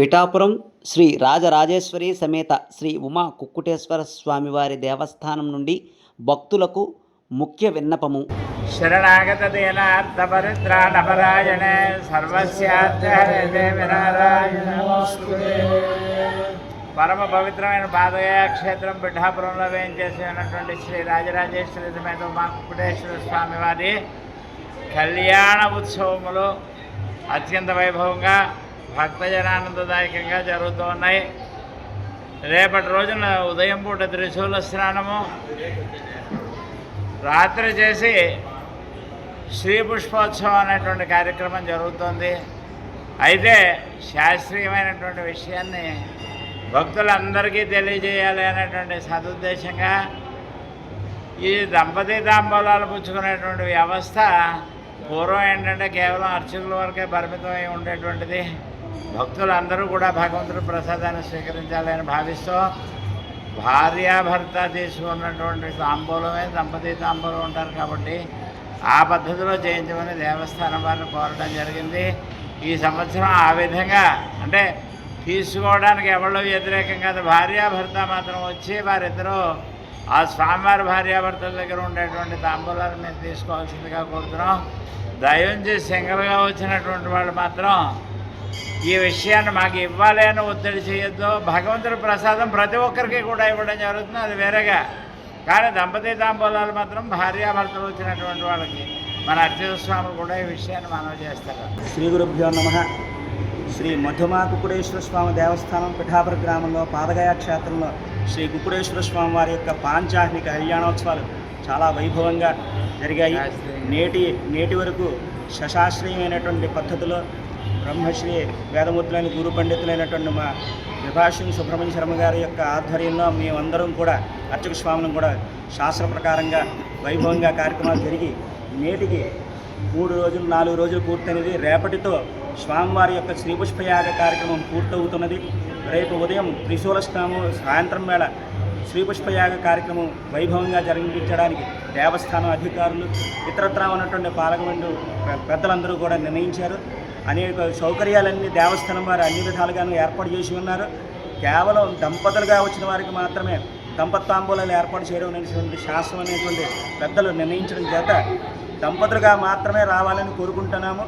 పిఠాపురం శ్రీ రాజరాజేశ్వరి సమేత శ్రీ ఉమా కుక్కుటేశ్వర స్వామివారి దేవస్థానం నుండి భక్తులకు ముఖ్య విన్నపము. శరణాగత దీనార్థపరిత్రాణపరాయణ సర్వస్యార్థహరే పరమ పవిత్రమైన పాదగయ క్షేత్రం పిఠాపురంలో వేయించేసి ఉన్నటువంటి శ్రీ రాజరాజేశ్వరి సమేత ఉమా కుక్కుటేశ్వర స్వామివారి కళ్యాణ ఉత్సవములు అత్యంత వైభవంగా భక్తజనానందదాయకంగా జరుగుతూ ఉన్నాయి రేపటి రోజున ఉదయం పూట త్రిశూల స్నానము. రాత్రి చేసి శ్రీ పుష్పోత్సవం అనేటువంటి కార్యక్రమం జరుగుతుంది. అయితే శాస్త్రీయమైనటువంటి విషయాన్ని భక్తులందరికీ తెలియజేయాలి అనేటువంటి సదుద్దేశంగా ఈ దంపతి తాంబూలాలు పుచ్చుకునేటువంటి వ్యవస్థ పూర్వం ఏంటంటే కేవలం అర్చకుల వరకే పరిమితమై ఉండేటువంటిది. భక్తులందరూ కూడా భగవంతుడి ప్రసాదాన్ని స్వీకరించాలని భావిస్తూ భార్యాభర్త తీసుకున్నటువంటి తాంబూలమే దంపతి తాంబూలం ఉంటారు కాబట్టి ఆ పద్ధతిలో చేయించమని దేవస్థానం వారిని కోరడం జరిగింది. ఈ సంవత్సరం ఆ విధంగా అంటే తీసుకోవడానికి ఎవరో వ్యతిరేకం కాదు. భార్యాభర్త మాత్రం వచ్చి వారిద్దరూ ఆ స్వామివారి భార్యాభర్తల దగ్గర ఉండేటువంటి తాంబూలాలు మేము తీసుకోవాల్సిందిగా కోరుతున్నాం. దయించి సింగల్గా వచ్చినటువంటి వాళ్ళు మాత్రం ఈ విషయాన్ని మాకు ఇవ్వాలి అని ఒత్తిడి చేయొద్దు. భగవంతుడి ప్రసాదం ప్రతి ఒక్కరికి కూడా ఇవ్వడం జరుగుతుంది. అది వేరేగా. కానీ దంపతి తాంబూలాలు మాత్రం భార్యాభర్తలు వచ్చినటువంటి వాళ్ళకి మన అర్చక స్వామి కూడా ఈ విషయాన్ని మనవి చేస్తారు. శ్రీ గురుభ్యో నమ. శ్రీ మధుమా కుకుడేశ్వర స్వామి దేవస్థానం పిఠాపుర గ్రామంలో పాదగయ క్షేత్రంలో శ్రీ కుకుడేశ్వర స్వామి వారి యొక్క పాంచాహ్నిక కళ్యాణోత్సవాలు చాలా వైభవంగా జరిగాయి. నేటి నేటి వరకు శశాస్త్రీయమైనటువంటి పద్ధతిలో బ్రహ్మశ్రీ వేదమూర్తులైన గురు పండితులైనటువంటి మా విభాషణ సుబ్రహ్మణ్య శర్మ గారి యొక్క ఆధ్వర్యంలో మేమందరం కూడా అర్చక స్వామిని కూడా శాస్త్ర ప్రకారంగా వైభవంగా కార్యక్రమాలు జరిగి నేటికి మూడు రోజులు నాలుగు రోజులు పూర్తయినది. రేపటితో స్వామివారి యొక్క శ్రీపుష్పయాగ కార్యక్రమం పూర్తవుతున్నది. రేపు ఉదయం త్రిశూల స్వాము సాయంత్రం వేళ శ్రీపుష్పయాగ కార్యక్రమం వైభవంగా జరిపించడానికి దేవస్థానం అధికారులు ఇతరత్రా ఉన్నటువంటి పాలకమండు పెద్దలందరూ కూడా నిర్ణయించారు. అనేక సౌకర్యాలన్నీ దేవస్థానం వారు అన్ని విధాలుగాను ఏర్పాటు చేసి ఉన్నారు. కేవలం దంపతులుగా వచ్చిన వారికి మాత్రమే దంపతాంబూలాలు ఏర్పాటు చేయడం అనేటువంటి శాస్త్రం అనేటువంటి పెద్దలు నిర్ణయించడం చేత దంపతులుగా మాత్రమే రావాలని కోరుకుంటున్నాము.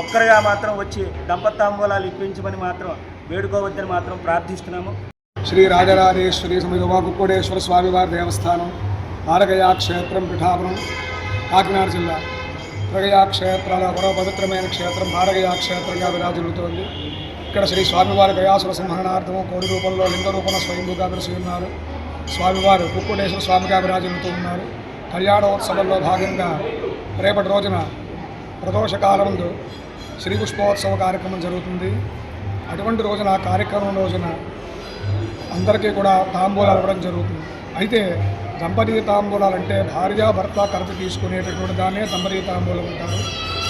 ఒక్కరిగా మాత్రం వచ్చి దంపతాంబూలాలు ఇప్పించమని మాత్రం వేడుకోవద్దని మాత్రం ప్రార్థిస్తున్నాము. శ్రీ రాజరాజేశ్వరి సమిధమా కుక్కోడేశ్వర స్వామివారి దేవస్థానం ఆరగయా క్షేత్రం పిఠాపురం కాకినాడ జిల్లా. ప్రగయా మరో పవిత్రమైన క్షేత్రం భారగయా క్షేత్రంగా విరాజిల్లుతోంది. ఇక్కడ శ్రీ స్వామివారి గయాసుర సంహరణార్థము కోడి రూపంలో లింగ రూపంలో స్వయంభూగా విరసి ఉన్నారు స్వామివారు కుక్కుడేశ్వర స్వామిగా విరాజిల్లుతూ ఉన్నారు కళ్యాణోత్సవంలో భాగంగా రేపటి రోజున ప్రదోషకాలందు శ్రీ పుష్పోత్సవ కార్యక్రమం జరుగుతుంది. అటువంటి రోజున కార్యక్రమం రోజున అందరికీ కూడా తాంబూలాలు ఇవ్వడం జరుగుతుంది. అయితే దంపతి తాంబూలాలు అంటే భార్య భర్త కలిసి తీసుకునేటటువంటి దాన్నే దంపతి తాంబూలం అంటారు.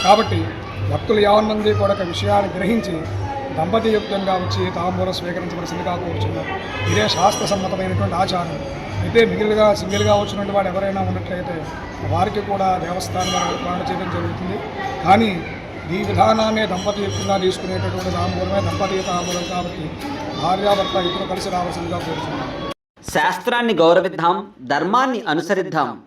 కాబట్టి భక్తులు యావన్మంది కూడా ఒక విషయాన్ని గ్రహించి దంపతియుక్తంగా వచ్చి తాంబూలం స్వీకరించవలసిందిగా కోరుచున్నారు. ఇదే శాస్త్ర సమ్మతమైనటువంటి ఆచారం. అయితే మిగిలిగా సింగిల్గా వచ్చినటువంటి వాడు ఎవరైనా ఉన్నట్లయితే వారికి కూడా దేవస్థానం వారు ఏర్పాటు చేయడం జరుగుతుంది. కానీ ఈ విధానాన్ని దంపతియుక్తంగా తీసుకునేటటువంటి తాంబూలమే దంపతి తాంబూలం కాబట్టి భార్యాభర్త ఇద్దరు కలిసి రావాల్సిందిగా కోరుచున్నారు. శాస్త్రాన్ని గౌరవిద్దాం ధర్మాన్ని అనుసరిద్దాం.